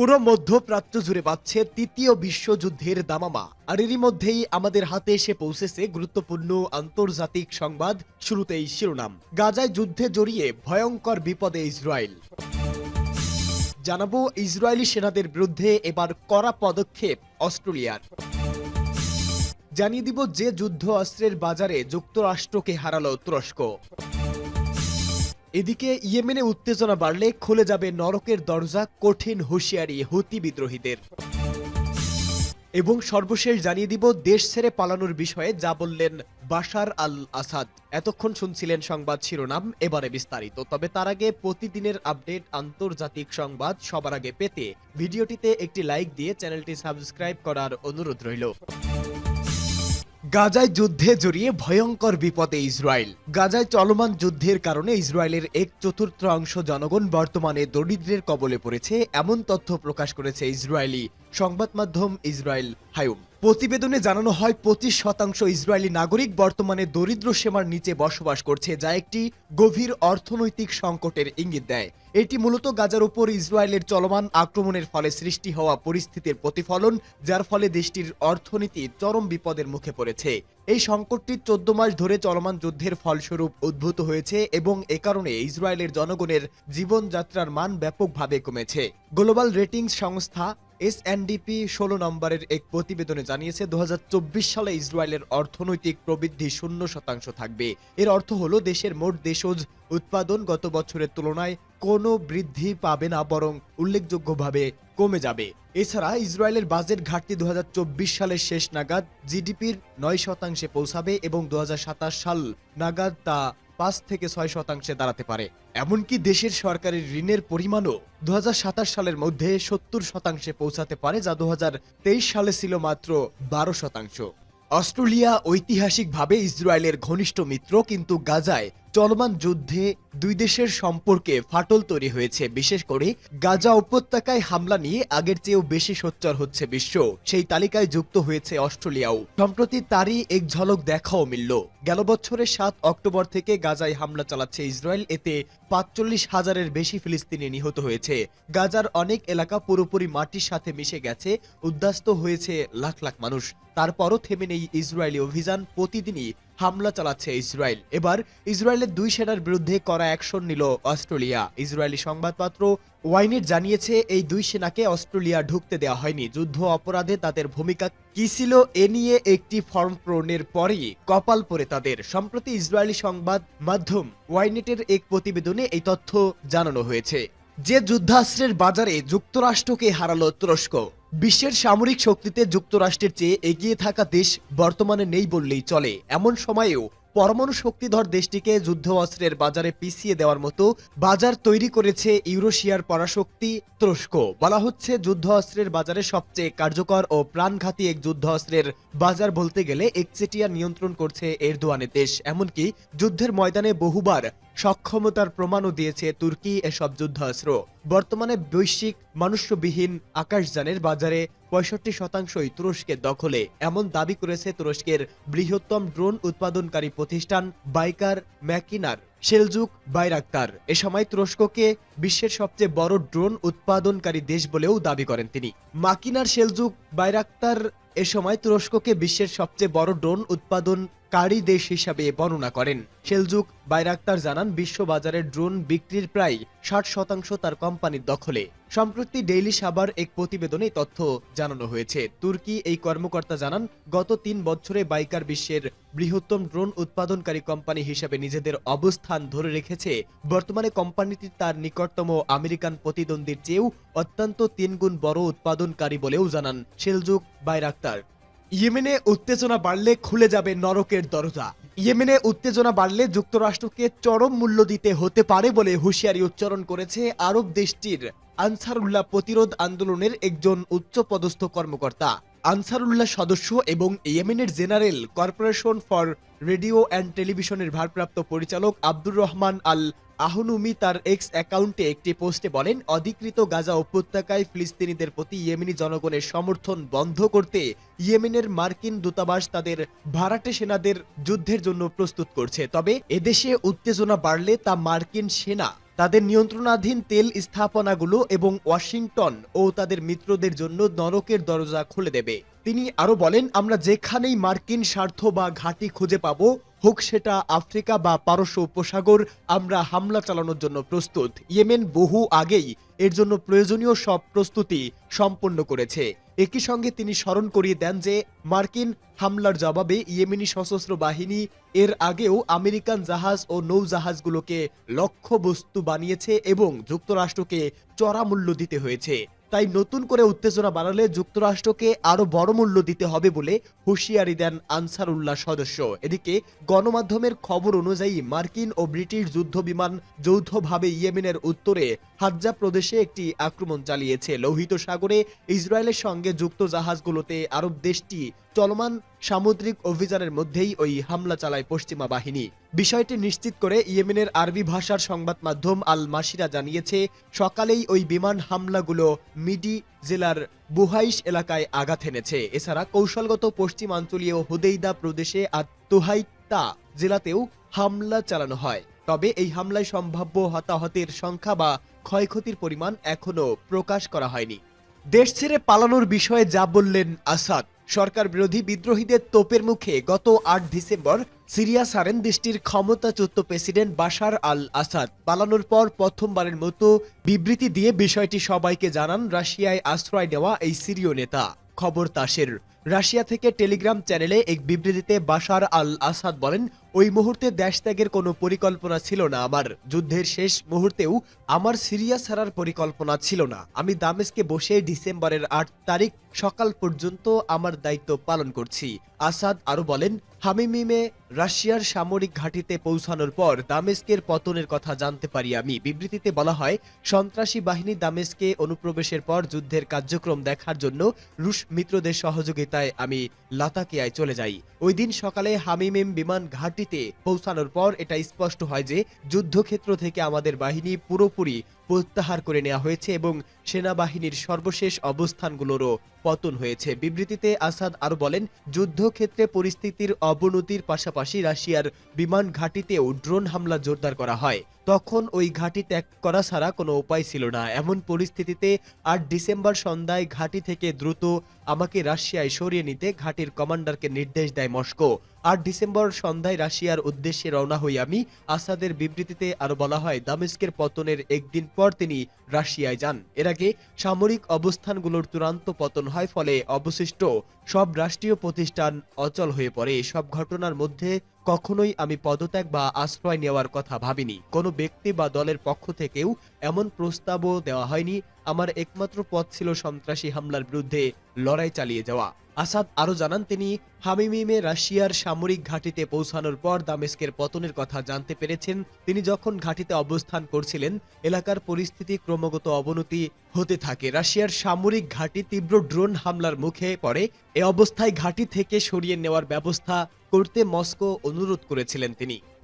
পুরো মধ্যপ্রাচ্য জুড়ে বাড়ছে তৃতীয় বিশ্বযুদ্ধের দামামা। আর এরই মধ্যেই আমাদের হাতে এসে পৌঁছেছে গুরুত্বপূর্ণ আন্তর্জাতিক সংবাদ, শুরুতেই শিরোনাম। গাজায় যুদ্ধে জড়িয়ে ভয়ঙ্কর বিপদে ইসরায়েল। জানাব ইসরায়েলি সেনাদের বিরুদ্ধে এবার কড়া পদক্ষেপ অস্ট্রেলিয়ার। জানিয়ে দিব যে যুদ্ধ অস্ত্রের বাজারে যুক্তরাষ্ট্রকে হারালো তুরস্ক। এদিকে ইয়েমেনে উত্তেজনা বাড়লে খুলে যাবে নরকের দরজা কঠিন হুঁশিয়ারি হুতি বিদ্রোহীদের। এবং সর্বশেষ জানিয়ে দিব, দেশ ছেড়ে পালানোর বিষয়ে যা বললেন বাশার আল আসাদ এতক্ষণ শুনছিলেন সংবাদ শিরোনাম, এবারে বিস্তারিত। তবে তার আগে প্রতিদিনের আপডেট আন্তর্জাতিক সংবাদ সবার আগে পেতে ভিডিওটিতে একটি লাইক দিয়ে চ্যানেলটি সাবস্ক্রাইব করার অনুরোধ রইল। গাজায় যুদ্ধে জড়িয়ে ভয়ঙ্কর বিপদে ইসরায়েল। গাজায় চলমান যুদ্ধের কারণে ইসরায়েলের এক চতুর্থাংশ জনগণ বর্তমানে দরিদ্রের কবলে পড়েছে, এমন তথ্য প্রকাশ করেছে ইসরায়েলি সংবাদ মাধ্যম ইসরায়েল হায়ুম। প্রতিবেদনে জানানো হয়, পঁচিশ শতাংশ ইসরায়েলি নাগরিক বর্তমানে দরিদ্র সীমার নিচে বসবাস করছে, যা একটি গভীর অর্থনৈতিক সংকটের ইঙ্গিত দেয়। এটি মূলত গাজার উপর ইসরায়েলের চলমান আক্রমণের ফলে সৃষ্টি হওয়া পরিস্থিতির প্রতিফলন, যার ফলে দেশটির অর্থনীতি চরম বিপদের মুখে পড়েছে। এই সংকটটি চোদ্দ মাস ধরে চলমান যুদ্ধের ফলস্বরূপ উদ্ভূত হয়েছে এবং এ কারণে ইসরায়েলের জনগণের জীবনযাত্রার মান ব্যাপকভাবে কমেছে। গ্লোবাল রেটিংস সংস্থা এসএনডিপি ষোলো নম্বরের এক প্রতিবেদনে জানিয়েছে, দুহাজার চব্বিশ সালে ইসরায়েলের অর্থনৈতিক প্রবৃদ্ধি শূন্য শতাংশ থাকবে। এর অর্থ হলো, দেশের মোট দেশজ উৎপাদন গত বছরের তুলনায় কোনো বৃদ্ধি পাবে না, বরং উল্লেখযোগ্যভাবে কমে যাবে। এছাড়া ইসরায়েলের বাজেট ঘাটতি দু হাজার চব্বিশ সালের শেষ নাগাদ জিডিপির নয় শতাংশে পৌঁছাবে এবং দু হাজার সাতাশ সাল নাগাদ তা পাঁচ থেকে ছয় শতাংশে দাঁড়াতে পারে। এমনকি দেশের সরকারের ঋণের পরিমাণও দু হাজার সাতাশ সালের মধ্যে সত্তর শতাংশে পৌঁছাতে পারে, যা দু হাজার তেইশ সালে ছিল মাত্র বারো শতাংশ। অস্ট্রেলিয়া ঐতিহাসিকভাবে ইসরায়েলের ঘনিষ্ঠ মিত্র, কিন্তু গাজায় চলমান যুদ্ধে দুই দেশের সম্পর্কে ফাটল তৈরি হয়েছে। বিশেষ করে গাজা উপত্যকায় হামলা নিয়ে আগের চেয়েও বেশি সোচ্চার হচ্ছে বিশ্ব। সেই তালিকায় যুক্ত হয়েছে অস্ট্রেলিয়াও। সম্প্রতি তারই এক ঝলক দেখাও মিলল। গেল বছরের সাত অক্টোবর থেকে গাজায় হামলা চালাচ্ছে ইসরায়েল। এতে পাঁচচল্লিশ হাজারের বেশি ফিলিস্তিনি নিহত হয়েছে। গাজার অনেক এলাকা পুরোপুরি মাটির সাথে মিশে গেছে। উদ্বাস্ত হয়েছে লাখ লাখ মানুষ। তারপরও থেমে নেই ইসরায়েলি অভিযান। প্রতিদিনই হামলা চালাচ্ছে ইসরায়েল। এবার ইসরায়েলের দুই সেনার বিরুদ্ধে করা অ্যাকশন নিল অস্ট্রেলিয়া। ইসরায়েলি সংবাদপত্র ওয়াইনেট জানিয়েছে, এই দুই সেনাকে অস্ট্রেলিয়া ঢুকতে দেওয়া হয়নি। যুদ্ধ অপরাধে তাদের ভূমিকা কি ছিল এ নিয়ে একটি ফর্ম পূরণের পরেই কপাল পরে তাদের। সম্প্রতি ইসরায়েলি সংবাদ মাধ্যম ওয়াইনেটের এক প্রতিবেদনে এই তথ্য জানানো হয়েছে। যে যুদ্ধাস্ত্রের বাজারে যুক্তরাষ্ট্রকে হারালো তুরস্ক বিশ্বের সামরিক শক্তিতে যুক্তরাষ্ট্রের চেয়ে এগিয়ে থাকা দেশ বর্তমানে নেই বললেই চলে। এমন সময়েও পরমাণু শক্তিধর দেশটিকে যুদ্ধ অস্ত্রের বাজারে পিছিয়ে দেওয়ার মতো বাজার তৈরি করেছে ইউরোশিয়ার পরাশক্তি তুরস্ক। বলা হচ্ছে যুদ্ধ অস্ত্রের বাজারে সবচেয়ে কার্যকর ও প্রাণঘাতী এক যুদ্ধ অস্ত্রের বাজার বলতে গেলে একচেটিয়া নিয়ন্ত্রণ করছে এরদোয়ানের দেশ। এমনকি যুদ্ধের ময়দানে বহুবার সক্ষমতার প্রমাণও দিয়েছে তুর্কি এসব যুদ্ধাস্ত্র। বর্তমানে বৈশ্বিক মানুষ্যবিহীন আকাশযানের বাজারে পঁয়ষট্টি শতাংশই তুরস্কের দখলে। এমন দাবি করেছে তুরস্কের বৃহত্তম ড্রোন উৎপাদনকারী প্রতিষ্ঠান বাইকার ম্যাকিনার সেলজুক বাইরাক্তার। এ সময় তুরস্ককে বিশ্বের সবচেয়ে বড় ড্রোন উৎপাদনকারী দেশ বলেও দাবি করেন তিনি। মাকিনার সেলজুক বাইরাক্তার এ সময় তুরস্ককে বিশ্বের সবচেয়ে বড় ড্রোন উৎপাদনকারী দেশ হিসাবে বর্ণনা করেন। সেলজুক বাইরাক্তার জানান বিশ্ব বাজারে ড্রোন বিক্রির প্রায় ষাট শতাংশ তার কোম্পানির দখলে। সম্প্রতি ডেইলি সাবার এক প্রতিবেদনে তথ্য জানানো হয়েছে। তুর্কি এই কর্মকর্তা জানান, গত তিন বছরে বাইকার বিশ্বের বৃহত্তম ড্রোন উৎপাদনকারী কোম্পানি হিসেবে নিজেদের অবস্থান ধরে রেখেছে। বর্তমানে কোম্পানিটি তার নিকটতম আমেরিকান প্রতিদ্বন্দ্বীর চেয়েও অত্যন্ত তিনগুণ বড় উৎপাদনকারী বলেও জানান সেলজুক বাইরাক্তার। ইয়েমেনে উত্তেজনা বাড়লে খুলে যাবে নরকের দরজা। ইয়েমেনে উত্তেজনা বাড়লে যুক্তরাষ্ট্রকে চরম মূল্য দিতে হতে পারে বলে হুঁশিয়ারি উচ্চারণ করেছে আরব দেশটির আনসারুল্লাহ প্রতিরোধ আন্দোলনের একজন উচ্চপদস্থ কর্মকর্তা। আনসারুল্লাহ সদস্য এবং ইয়েমেনের general corporation for radio and টেলিভিশনের ভারপ্রাপ্ত পরিচালক আব্দুর রহমান আল আহনুমি তার এক্স অ্যাকাউন্টে একটি পোস্টে বলেন, অধিকৃত গাজা উপত্যকায় ফিলিস্তিনিদের প্রতি ইয়েমেনি জনগণের সমর্থন বন্ধ করতে ইয়েমেনের মার্কিন দূতাবাস তাদের ভাড়াটে সেনাদের যুদ্ধের জন্য প্রস্তুত করছে। তবে এদেশে উত্তেজনা বাড়লে তা মার্কিন সেনা তাদের নিয়ন্ত্রণাধীন তেল স্থাপনাগুলো এবং ওয়াশিংটন ও তাদের মিত্রদের জন্য নরকের দরজা খুলে দেবে। তিনি আরও বলেন, আমরা যেখানেই মার্কিন স্বার্থ বা ঘাঁটি খুঁজে পাবো, হোক সেটা আফ্রিকা বা পারস্য উপসাগর, আমরা হামলা চালানোর জন্য প্রস্তুত। ইয়েমেন বহু আগেই এর জন্য প্রয়োজনীয় সব প্রস্তুতি সম্পন্ন করেছে। একই সঙ্গে তিনি স্মরণ করিয়ে দেন যে মার্কিন হামলার জবাবে ইয়েমেনি সশস্ত্র বাহিনী এর আগেও আমেরিকান জাহাজ ও নৌজাহাজগুলোকে লক্ষ্যবস্তু বানিয়েছে এবং যুক্তরাষ্ট্রকে চড়া মূল্য দিতে হয়েছে। তাই নতুন করে উত্তেজনা বাড়ালে যুক্তরাষ্ট্রকে আরও বড় মূল্য দিতে হবে বলে হুঁশিয়ারি দেন আনসারুল্লাহ সদস্য। এদিকে গণমাধ্যমের খবর অনুযায়ী মার্কিন ও ব্রিটিশ যুদ্ধ বিমান যৌথভাবে ইয়েমেনের উত্তরে হাজ্জা প্রদেশে একটি আক্রমণ চালিয়েছে। লোহিত সাগরে ইসরায়েলের সঙ্গে যুক্ত জাহাজগুলোতে আরব দেশটি চলমান সামুদ্রিক অভিযানের মধ্যেই ওই হামলা চালায় পশ্চিমা বাহিনী। বিষয়টি নিশ্চিত করে ইয়েমেনের আরবি ভাষার সংবাদ মাধ্যম আল মাসিরা জানিয়েছে, সকালেই ওই বিমান হামলাগুলো মিডি জেলার বুহাইশ এলাকায় আঘাত এনেছে। এছাড়া কৌশলগত পশ্চিমাঞ্চলীয় হুদেইদা প্রদেশে আর তোহাইতা জেলাতেও হামলা চালানো হয়। তবে এই হামলায় সম্ভাব্য হতাহতের সংখ্যা বা ক্ষয়ক্ষতির পরিমাণ এখনও প্রকাশ করা হয়নি। দেশ ছেড়ে পালানোর বিষয়ে যা বললেন আসাদ সরকার বিরোধী বিদ্রোহীদের তোপের মুখে গত আট ডিসেম্বর সিরিয়া সারেন দেশটির ক্ষমতাচ্যুত প্রেসিডেন্ট বাশার আল আসাদ। পালানোর পর প্রথমবারের মতো বিবৃতি দিয়ে বিষয়টি সবাইকে জানান রাশিয়ায় আশ্রয় নেওয়া এই সিরীয় নেতা। খবর তাসের। রাশিয়া থেকে টেলিগ্রাম চ্যানেলে এক বিবৃতিতে বাশার আল আসাদ বলেন, ওই মুহূর্তে দেশ ত্যাগের কোনো পরিকল্পনা ছিল না আমার। যুদ্ধের শেষ মুহূর্তেও আমার সিরিয়া ছাড়ার পরিকল্পনা ছিল না। আমি দামেস্কে বসে ডিসেম্বরের আট তারিখ সকাল পর্যন্ত আমার দায়িত্ব পালন করছি। আসাদ আরও বলেন হামিমিমে রাশিয়ার সামরিক ঘাঁটিতে পৌঁছানোর পর দামেস্কের পতনের কথা জানতে পারি আমি। বিবৃতিতে বলা হয়, সন্ত্রাসী বাহিনী দামেস্কে অনুপ্রবেশের পর যুদ্ধের কার্যক্রম দেখার জন্য রুশ মিত্রদের সহযোগিতায় আমি লাতাকিয়ায় চলে যাই। ওই দিন সকালে হামিমিম বিমান ঘাঁটিতে পৌঁছানোর পর এটা স্পষ্ট হয় যে, যুদ্ধক্ষেত্র থেকে আমাদের বাহিনী পুরোপুরি প্রত্যাহার করে নেওয়া হয়েছে এবং সেনাবাহিনীর সর্বশেষ অবস্থানগুলোরও পতন হয়েছে। বিবৃতিতে আসাদ আরও বলেন, যুদ্ধক্ষেত্রে পরিস্থিতির অবনতির পাশাপাশি রাশিয়ার বিমান ঘাঁটিতেও ড্রোন হামলা জোরদার করা হয়। তখন ওই ঘাঁটি ত্যাগ করা ছাড়া কোনো উপায় ছিল না। এমন পরিস্থিতিতে আট ডিসেম্বর সন্ধ্যায় ঘাঁটি থেকে দ্রুত আমাকে রাশিয়ায় সরিয়ে নিতে ঘাটির কমান্ডারকে নির্দেশ দেয় মস্কো। আট ডিসেম্বর সন্ধ্যায় রাশিয়ার উদ্দেশ্যে রওনা হই আমি। আসাদের বিবৃতিতে আরও বলা হয়, দামেস্কের পতনের একদিন পর তিনি রাশিয়ায় যান। এর আগে সামরিক অবস্থানগুলোর চূড়ান্ত পতন হয় ফলে অবশিষ্ট সব রাষ্ট্রীয় প্রতিষ্ঠান অচল হয়ে পড়ে। সব ঘটনার মধ্যে কখনোই আমি পদত্যাগ বা আশ্রয় নেওয়ার কথা ভাবিনি। কোনো ব্যক্তি বা দলের পক্ষ থেকেও এমন প্রস্তাবও দেওয়া হয়নি। আমার একমাত্র পথ ছিল সন্ত্রাসী হামলার বিরুদ্ধে লড়াই চালিয়ে যাওয়া। আসাদ আরও জানান, তিনি হামিমিমে রাশিয়ার সামরিক ঘাঁটিতে পৌঁছানোর পর দামেস্কের পতনের কথা জানতে পেরেছেন। তিনি যখন ঘাঁটিতে অবস্থান করছিলেন, এলাকার পরিস্থিতি ক্রমাগত অবনতি হতে থাকে। রাশিয়ার সামরিক ঘাঁটি তীব্র ড্রোন হামলার মুখে পড়ে। এ অবস্থায় ঘাঁটি থেকে সরিয়ে নেওয়ার ব্যবস্থা করতে মস্কো অনুরোধ করেছিলেন তিনি।